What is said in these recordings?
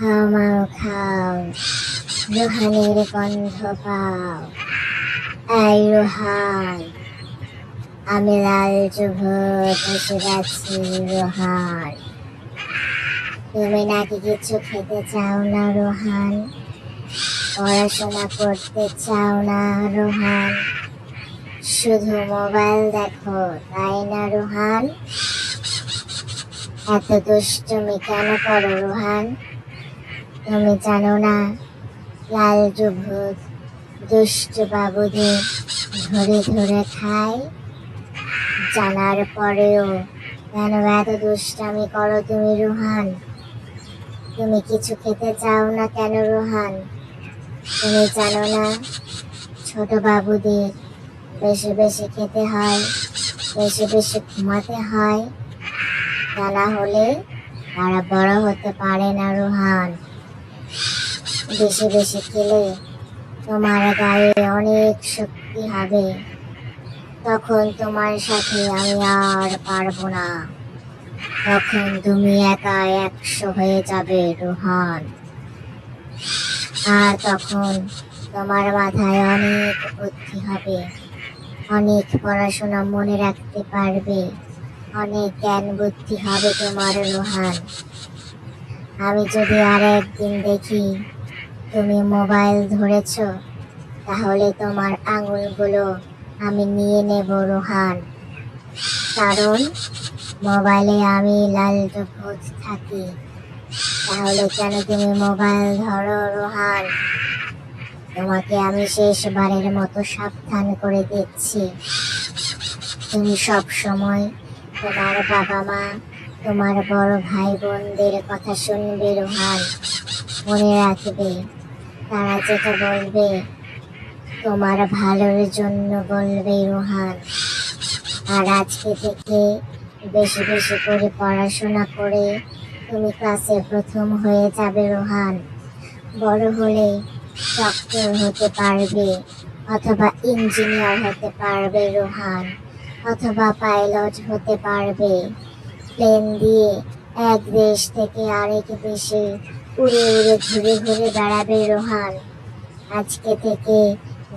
হামাও খাও। রুহানের গন্ধ পাও এই রুহান। আমি লাল চুভ বসে যাচ্ছি রোহান। তুমি নাকি কিছু খেতে চাও না রোহান? পড়াশোনা করতে চাও না রোহান? শুধু মোবাইল দেখো, তাই না রোহান? এত দুষ্টুমি কেন করো রোহান? তুমি জানো না, লাল ভূত দুষ্ট বাবুদের ধরে ধরে খায়। জানার পরেও কেন এত দুষ্টামি করো তুমি রুহান? তুমি কিছু খেতে চাও না কেন রুহান? তুমি জানো না, ছোট বাবুদের বেশি বেশি খেতে হয়, বেশি বেশি ঘুমাতে হয়। তা না হলে তারা বড় হতে পারে না রোহান। বেশি বেশি খেলে তোমার গায়ে অনেক শক্তি হবে। তখন তোমার সাথে আমি আর পারব না। তখন তুমি একা একশো হয়ে যাবে, রোহান। আর তখন তোমার মাথায় অনেক বুদ্ধি হবে। অনেক পড়াশোনা মনে রাখতে পারবে। অনেক জ্ঞান বুদ্ধি হবে তোমার, রোহান। আমি যদি আর একদিন দেখি তুমি মোবাইল ধরেছ, তাহলে তোমার আঙুলগুলো আমি নিয়ে নেব রোহান। কারণ মোবাইলে আমি লাল ভূত থাকি, তাহলে কেন তুমি মোবাইল ধরো রোহান? তোমাকে আমি শেষবারের মতো সাবধান করে দিচ্ছি। তুমি সব সময় তোমার বাবা মা, তোমার বড় ভাই বোনদের কথা শুনবে রোহান, মনে রাখবে। তারা যেটা বলবে, তোমার ভালোর জন্য বলবে রোহান। আর আজকে থেকে বেশি বেশি করে পড়াশোনা করে তুমি ক্লাসে প্রথম হয়ে যাবে রোহান। বড় হলে ডক্টর হতে পারবে অথবা ইঞ্জিনিয়ার হতে পারবে রোহান, অথবা পাইলট হতে পারবে। প্লেন দিয়ে এক দেশ থেকে আরেক দেশে উড়ে উড়ে ঘুরে ঘুরে বেড়াবে রোহান। আজকে থেকে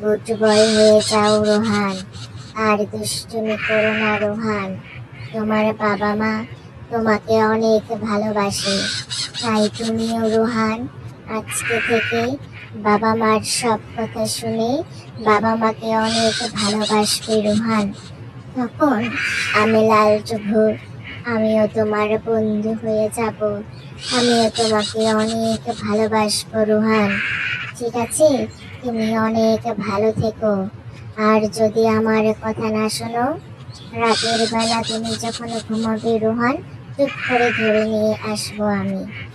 গুড বয় হয়ে যাও রোহান। আর দুষ্টুমি করো না রোহান। তোমার বাবা মা তোমাকে অনেক ভালোবাসে। তাই তুমিও রোহান, আজকে থেকে বাবা মার সব কথা শুনে বাবা মাকে অনেক ভালোবাসবে রোহান। তখন আমি লাল চুভুর, আমিও তোমার বন্ধু হয়ে যাব। আমিও তোমাকে অনেক ভালোবাসবো, রুহান। ঠিক আছে? তুমি অনেক ভালো থেকো। আর যদি আমার কথা না শোনো, রাতের বেলা তুমি যখন ঘুমাবে, রোহান, চুপ করে ধরে নিয়ে আসব আমি।